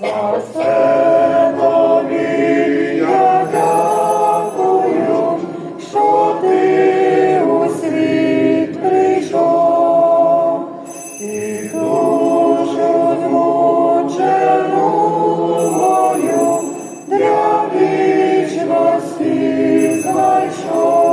За все тобі я дякую, що ти у світ прийшов і душу змучену для вічності знайшов.